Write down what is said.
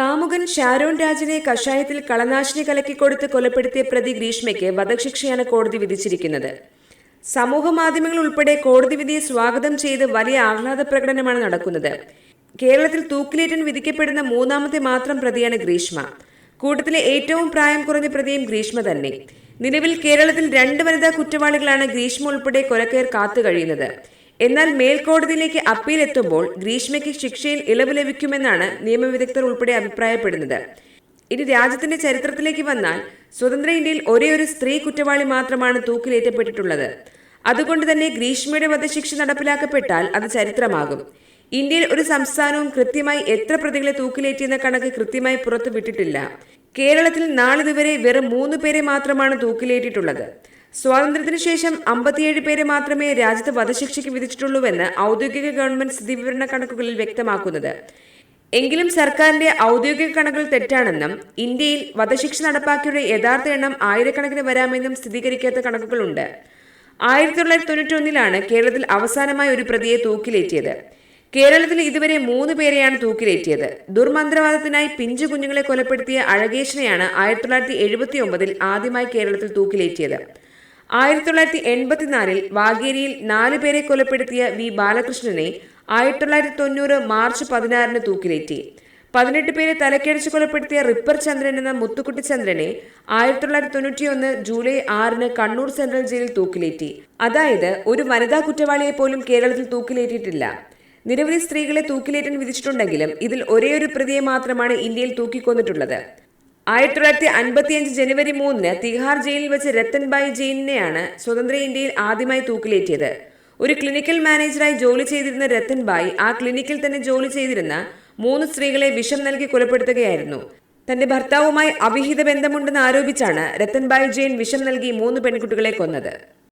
കാമുകൻ ഷാരോൺ രാജിനെ കഷായത്തിൽ കളനാശിനി കലക്കിക്കൊടുത്ത് കൊലപ്പെടുത്തിയ പ്രതി ഗ്രീഷ്മയ്ക്ക് വധശിക്ഷയാണ് കോടതി വിധിച്ചിരിക്കുന്നത്. സമൂഹ മാധ്യമങ്ങൾ ഉൾപ്പെടെ കോടതി വിധിയെ സ്വാഗതം ചെയ്ത് വലിയ ആഹ്ലാദ പ്രകടനമാണ് നടക്കുന്നത്. കേരളത്തിൽ തൂക്കിലേറ്റൻ വിധിക്കപ്പെടുന്ന മൂന്നാമത്തെ മാത്രം പ്രതിയാണ് ഗ്രീഷ്മ. കൂട്ടത്തിലെ ഏറ്റവും പ്രായം കുറഞ്ഞ പ്രതിയും ഗ്രീഷ്മ തന്നെ. നിലവിൽ കേരളത്തിൽ രണ്ട് വനിതാ കുറ്റവാളികളാണ് ഗ്രീഷ്മ ഉൾപ്പെടെ കൊലക്കേർ കാത്തു കഴിയുന്നത് എന്നാൽ മേൽക്കോടതിയിലേക്ക് അപ്പീൽ എത്തുമ്പോൾ ഗ്രീഷ്മയ്ക്ക് ശിക്ഷയിൽ ഇളവ് ലഭിക്കുമെന്നാണ് നിയമവിദഗ്ധർ ഉൾപ്പെടെ അഭിപ്രായപ്പെടുന്നത്. ഇനി രാജ്യത്തിന്റെ ചരിത്രത്തിലേക്ക് വന്നാൽ സ്വതന്ത്ര ഇന്ത്യയിൽ ഒരേ ഒരു സ്ത്രീ കുറ്റവാളി മാത്രമാണ് തൂക്കിലേറ്റപ്പെട്ടിട്ടുള്ളത്. അതുകൊണ്ട് തന്നെ ഗ്രീഷ്മയുടെ വധശിക്ഷ നടപ്പിലാക്കപ്പെട്ടാൽ അത് ചരിത്രമാകും. ഇന്ത്യയിൽ ഒരു സംസ്ഥാനവും കൃത്യമായി എത്ര പ്രതികളെ തൂക്കിലേറ്റിയെന്ന കണക്ക് കൃത്യമായി പുറത്തുവിട്ടിട്ടില്ല. കേരളത്തിൽ നാളിതുവരെ വെറും മൂന്ന് പേരെ മാത്രമാണ് തൂക്കിലേറ്റിട്ടുള്ളത്. സ്വാതന്ത്ര്യത്തിന് ശേഷം അമ്പത്തിയേഴ് പേരെ മാത്രമേ രാജ്യത്ത് വധശിക്ഷയ്ക്ക് വിധിച്ചിട്ടുള്ളൂവെന്ന് ഔദ്യോഗിക ഗവൺമെന്റ് സ്ഥിതിവിവരണ കണക്കുകളിൽ വ്യക്തമാക്കുന്നത്. എങ്കിലും സർക്കാരിന്റെ ഔദ്യോഗിക കണക്കുകൾ തെറ്റാണെന്നും ഇന്ത്യയിൽ വധശിക്ഷ നടപ്പാക്കിയവരുടെ യഥാർത്ഥ എണ്ണം ആയിരക്കണക്കിന് വരാമെന്നും സ്ഥിരീകരിക്കാത്ത കണക്കുകളുണ്ട്. ആയിരത്തി തൊള്ളായിരത്തി തൊണ്ണൂറ്റി ഒന്നിലാണ് കേരളത്തിൽ അവസാനമായി ഒരു പ്രതിയെ തൂക്കിലേറ്റിയത്. കേരളത്തിൽ ഇതുവരെ മൂന്ന് പേരെയാണ് തൂക്കിലേറ്റിയത്. ദുർമന്ത്രവാദത്തിനായി പിഞ്ചു കുഞ്ഞുങ്ങളെ കൊലപ്പെടുത്തിയ അഴകേശനെയാണ് ആയിരത്തി തൊള്ളായിരത്തി എഴുപത്തി ഒമ്പതിൽ ആദ്യമായി കേരളത്തിൽ തൂക്കിലേറ്റിയത്. ആയിരത്തി തൊള്ളായിരത്തി എൺപത്തിനാലിൽ വാഗേരിയിൽ നാലു പേരെ കൊലപ്പെടുത്തിയ വി ബാലകൃഷ്ണനെ ആയിരത്തി തൊള്ളായിരത്തി തൊണ്ണൂറ് മാർച്ച് പതിനാറിന് തൂക്കിലേറ്റി. പതിനെട്ട് പേരെ തലക്കടിച്ച് കൊലപ്പെടുത്തിയ റിപ്പർ ചന്ദ്രൻ എന്ന മുത്തുക്കുട്ടി ചന്ദ്രനെ ആയിരത്തി തൊള്ളായിരത്തി തൊണ്ണൂറ്റിയൊന്ന് ജൂലൈ ആറിന് കണ്ണൂർ സെൻട്രൽ ജയിലിൽ തൂക്കിലേറ്റി. അതായത് ഒരു വനിതാ കുറ്റവാളിയെ പോലും കേരളത്തിൽ തൂക്കിലേറ്റിയിട്ടില്ല. നിരവധി സ്ത്രീകളെ തൂക്കിലേറ്റാൻ വിധിച്ചിട്ടുണ്ടെങ്കിലും ഇതിൽ ഒരേയൊരു പ്രതിയെ മാത്രമാണ് ഇന്ത്യയിൽ തൂക്കിക്കൊന്നിട്ടുള്ളത്. ആയിരത്തി തൊള്ളായിരത്തി അൻപത്തിയഞ്ച് ജനുവരി മൂന്നിന് തിഹാർ ജയിലിൽ വെച്ച് രത്തൻബായി ജെയിനെയാണ് സ്വതന്ത്ര ഇന്ത്യയിൽ ആദ്യമായി തൂക്കിലേറ്റിയത്. ഒരു ക്ലിനിക്കൽ മാനേജറായി ജോലി ചെയ്തിരുന്ന രത്തൻബായി ആ ക്ലിനിക്കിൽ തന്നെ ജോലി ചെയ്തിരുന്ന മൂന്ന് സ്ത്രീകളെ വിഷം നൽകി കൊലപ്പെടുത്തുകയായിരുന്നു. തന്റെ ഭർത്താവുമായി അവിഹിത ബന്ധമുണ്ടെന്ന് ആരോപിച്ചാണ് രത്തൻബായി ജെയിൻ വിഷം നൽകി മൂന്ന് പെൺകുട്ടികളെ കൊന്നത്.